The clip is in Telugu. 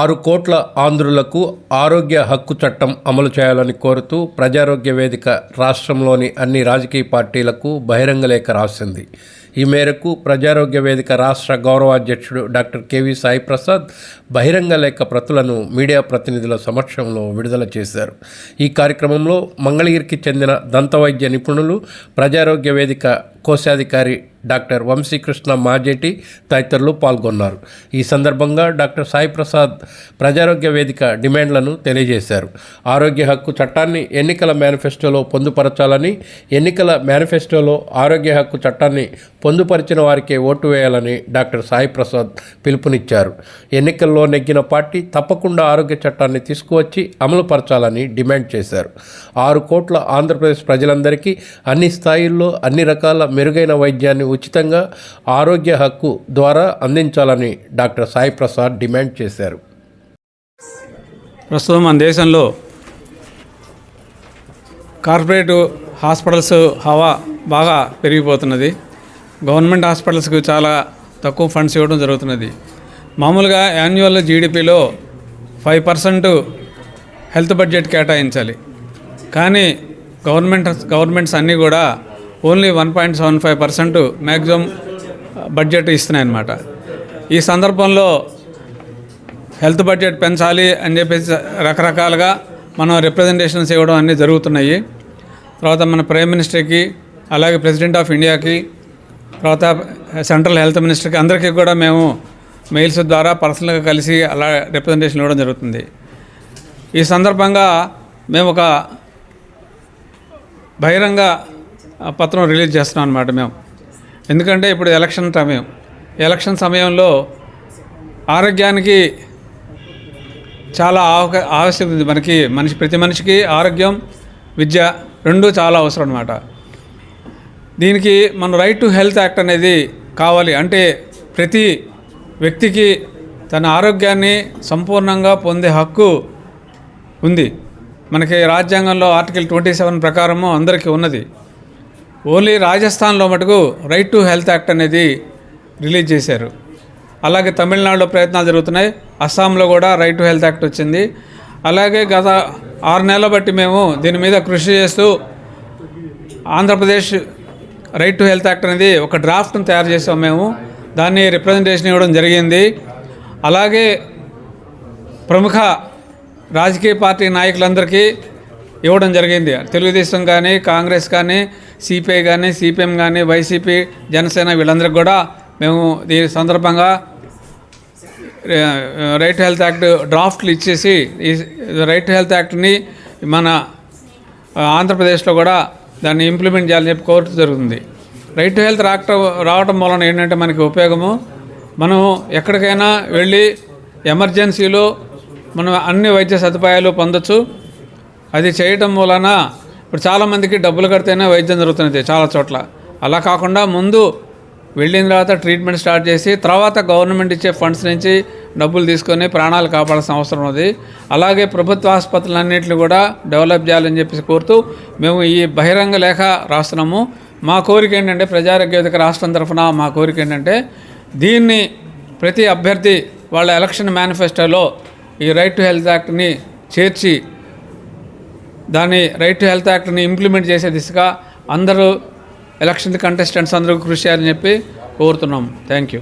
ఆరు కోట్ల ఆంధ్రులకు ఆరోగ్య హక్కు చట్టం అమలు చేయాలని కోరుతూ ప్రజారోగ్య వేదిక రాష్ట్రంలోని అన్ని రాజకీయ పార్టీలకు బహిరంగ లేఖ రాసింది. ఈ మేరకు ప్రజారోగ్య వేదిక రాష్ట్ర గౌరవాధ్యక్షుడు డాక్టర్ కెవి సాయి ప్రసాద్ బహిరంగ లేఖ ప్రతులను మీడియా ప్రతినిధుల సమక్షంలో విడుదల చేశారు. ఈ కార్యక్రమంలో మంగళగిరికి చెందిన దంతవైద్య నిపుణులు ప్రజారోగ్య వేదిక కోశాధికారి డాక్టర్ వంశీకృష్ణ మాజేటి తదితరులు పాల్గొన్నారు. ఈ సందర్భంగా డాక్టర్ సాయి ప్రసాద్ ప్రజారోగ్య వేదిక డిమాండ్లను తెలియజేశారు. ఆరోగ్య హక్కు చట్టాన్ని ఎన్నికల మేనిఫెస్టోలో పొందుపరచాలని ఎన్నికల మేనిఫెస్టోలో ఆరోగ్య హక్కు చట్టాన్ని పొందుపరిచిన వారికే ఓటు వేయాలని డాక్టర్ సాయి ప్రసాద్ పిలుపునిచ్చారు. ఎన్నికల్లో నెగ్గిన పార్టీ తప్పకుండా ఆరోగ్య చట్టాన్ని తీసుకువచ్చి అమలు పరచాలని డిమాండ్ చేశారు. ఆరు కోట్ల ఆంధ్రప్రదేశ్ ప్రజలందరికీ అన్ని స్థాయిల్లో అన్ని రకాల మెరుగైన వైద్యాన్ని ఉచితంగా ఆరోగ్య హక్కు ద్వారా అందించాలని డాక్టర్ సాయి ప్రసాద్ డిమాండ్ చేశారు. ప్రస్తుతం మన దేశంలో కార్పొరేట్ హాస్పిటల్స్ హవా బాగా పెరిగిపోతున్నది. గవర్నమెంట్ హాస్పిటల్స్కి చాలా తక్కువ ఫండ్స్ ఇవ్వడం జరుగుతున్నది. మామూలుగా యాన్యువల్ జీడిపిలో ఫైవ్ పర్సెంట్ హెల్త్ బడ్జెట్ కేటాయించాలి. కానీ గవర్నమెంట్ గవర్నమెంట్స్ అన్నీ కూడా only one point seven five percent maximum budget ఇస్తున్నాయన్నమాట. ఈ సందర్భంలో హెల్త్ బడ్జెట్ పెంచాలి అని చెప్పేసి రకరకాలుగా మనం రిప్రజెంటేషన్స్ ఇవ్వడం అన్నీ జరుగుతున్నాయి. తర్వాత మన ప్రైమ్ మినిస్టర్కి అలాగే ప్రెసిడెంట్ ఆఫ్ ఇండియాకి తర్వాత సెంట్రల్ హెల్త్ మినిస్టర్కి అందరికీ కూడా మేము మెయిల్స్ ద్వారా పర్సనల్గా కలిసి అలా రిప్రజెంటేషన్ ఇవ్వడం జరుగుతుంది. ఈ సందర్భంగా మేము ఒక బహిరంగ పత్రం రిలీజ్ చేస్తున్నాం అనమాట మేము. ఎందుకంటే ఇప్పుడు ఎలక్షన్ సమయం. ఎలక్షన్ సమయంలో ఆరోగ్యానికి చాలా ఆవక ఆవశ్యకత ఉంది. మనకి మనిషి ప్రతి మనిషికి ఆరోగ్యం విద్య రెండు చాలా అవసరం అనమాట దీనికి మన రైట్ టు హెల్త్ యాక్ట్ అనేది కావాలి అంటే ప్రతి వ్యక్తికి తన ఆరోగ్యాన్ని సంపూర్ణంగా పొందే హక్కు ఉంది. మనకి రాజ్యాంగంలో ఆర్టికల్ ట్వంటీ సెవెన్ ప్రకారము అందరికీ ఉన్నది. ఓన్లీ రాజస్థాన్లో మటుకు రైట్ టు హెల్త్ యాక్ట్ అనేది రిలీజ్ చేశారు. అలాగే తమిళనాడులో ప్రయత్నాలు జరుగుతున్నాయి. అస్సాంలో కూడా రైట్ టు హెల్త్ యాక్ట్ వచ్చింది. అలాగే గత ఆరు నెలల బట్టి మేము దీని మీద కృషి చేస్తూ Andhra Pradesh right to health act అనేది ఒక డ్రాఫ్ట్ను తయారు చేసాం మేము. దాన్ని రిప్రజెంటేషన్ ఇవ్వడం జరిగింది. అలాగే ప్రముఖ రాజకీయ పార్టీ నాయకులందరికీ ఇవ్వడం జరిగింది. తెలుగుదేశం కానీ కాంగ్రెస్ కానీ సిపిఐ కానీ సిపిఎం కానీ వైసీపీ జనసేన వీళ్ళందరికీ కూడా మేము దీని సందర్భంగా రైట్ హెల్త్ యాక్ట్ డ్రాఫ్ట్లు ఇచ్చేసి ఈ రైట్ హెల్త్ యాక్ట్ని మన ఆంధ్రప్రదేశ్లో కూడా దాన్ని ఇంప్లిమెంట్ చేయాలని చెప్పి కోరుతూ జరుగుతుంది. రైట్ హెల్త్ యాక్ట్ రావడం వలన ఏంటంటే మనకి ఉపయోగము? మనం ఎక్కడికైనా వెళ్ళి ఎమర్జెన్సీలో మనం అన్ని వైద్య సదుపాయాలు పొందొచ్చు. అది చేయటం మూలన ఇప్పుడు చాలామందికి డబ్బులు కడితేనే వైద్యం జరుగుతున్నది చాలా చోట్ల. అలా కాకుండా ముందు వెళ్ళిన తర్వాత ట్రీట్మెంట్ స్టార్ట్ చేసి తర్వాత గవర్నమెంట్ ఇచ్చే ఫండ్స్ నుంచి డబ్బులు తీసుకొని ప్రాణాలు కాపాడాల్సిన అవసరం ఉంది అలాగే ప్రభుత్వ ఆసుపత్రులన్నింటిని కూడా డెవలప్ చేయాలని చెప్పేసి కోరుతూ మేము ఈ బహిరంగ లేఖ రాస్తున్నాము. మా కోరిక ఏంటంటే ప్రజారోగ్యవేదిక రాష్ట్రం తరఫున మా కోరిక ఏంటంటే దీన్ని ప్రతి అభ్యర్థి వాళ్ళ ఎలక్షన్ మేనిఫెస్టోలో ఈ రైట్ టు హెల్త్ యాక్ట్ని చేర్చి దాన్ని రైట్ టు హెల్త్ యాక్ట్ని ఇంప్లిమెంట్ చేసే దిశగా అందరూ ఎలక్షన్ కంటెస్టెంట్స్ అందరూ కృషి చేయాలని చెప్పి కోరుతున్నాం. Thank you